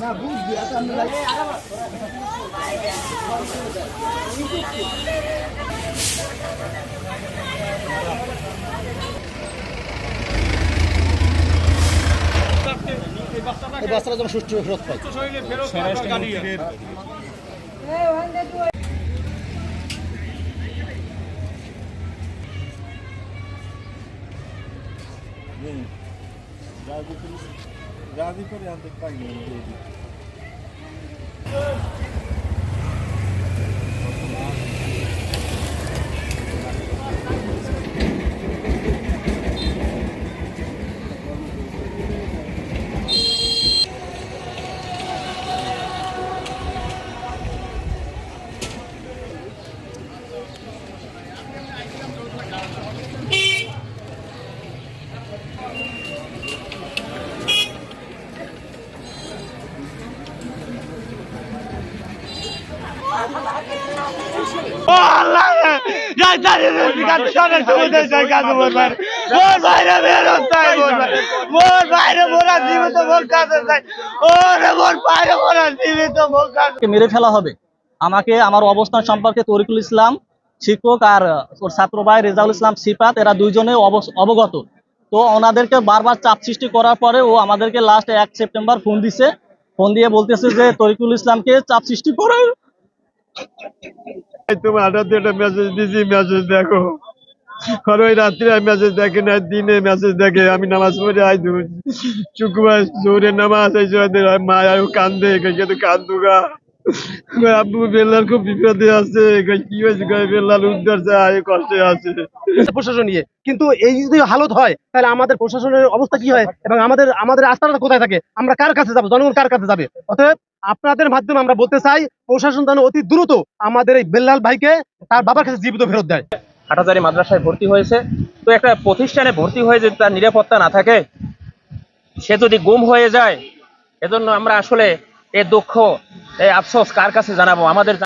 না বুঝবি এই বাচ্চারা যেন সুষ্ঠু ফেরত পায়। রাজি করে আনতে পাইনি কে মেরে ফেলা হবে। আমাকে, আমার অবস্থান সম্পর্কে তরিকুল ইসলাম শিক্ষক আর ওর ছাত্র ভাই রেজাউল ইসলাম সিফাত, এরা দুইজনে অবগত। তো ওনাদেরকে বারবার চাপ সৃষ্টি করার পরে ও আমাদেরকে লাস্ট এক সেপ্টেম্বর ফোন দিছে। ফোন দিয়ে বলতেছে যে, তরিকুল ইসলামকে চাপ সৃষ্টি করার তোমার হঠাৎ একটা মেসেজ দিছি মেসেজ দেখো। দেখে না দিনে মেসেজ দেখে আমি নামাজ পড়ে জোরে নামাজ কান্দে কিন্তু কান্দুগা আব্বু খুব আছে কি হয়েছে আছে। প্রশাসন কিন্তু এই যদি হালত হয়, তাহলে আমাদের প্রশাসনের অবস্থা কি হয়? এবং আমাদের আমাদের আস্থাটা কোথায় থাকে? আমরা কার কাছে যাব? জনগণ কার কাছে যাবে? অতএব আপনাদের মাধ্যমে আমরা বলতে চাই, প্রশাসন যেন অতি দ্রুত আমাদের এই বেল্লাল ভাইকে তার বাবার কাছে জীবিত ফেরত দেয়। হাটাজারি মাদ্রাসায় ভর্তি হয়েছে। তো একটা প্রতিষ্ঠানে ভর্তি হয়ে যদি তার নিরাপত্তা না থাকে, সে যদি গুম হয়ে যায়, এজন্য আমরা আসলে এ দুঃখ এই আফসোস কার কাছে জানাব? আমাদের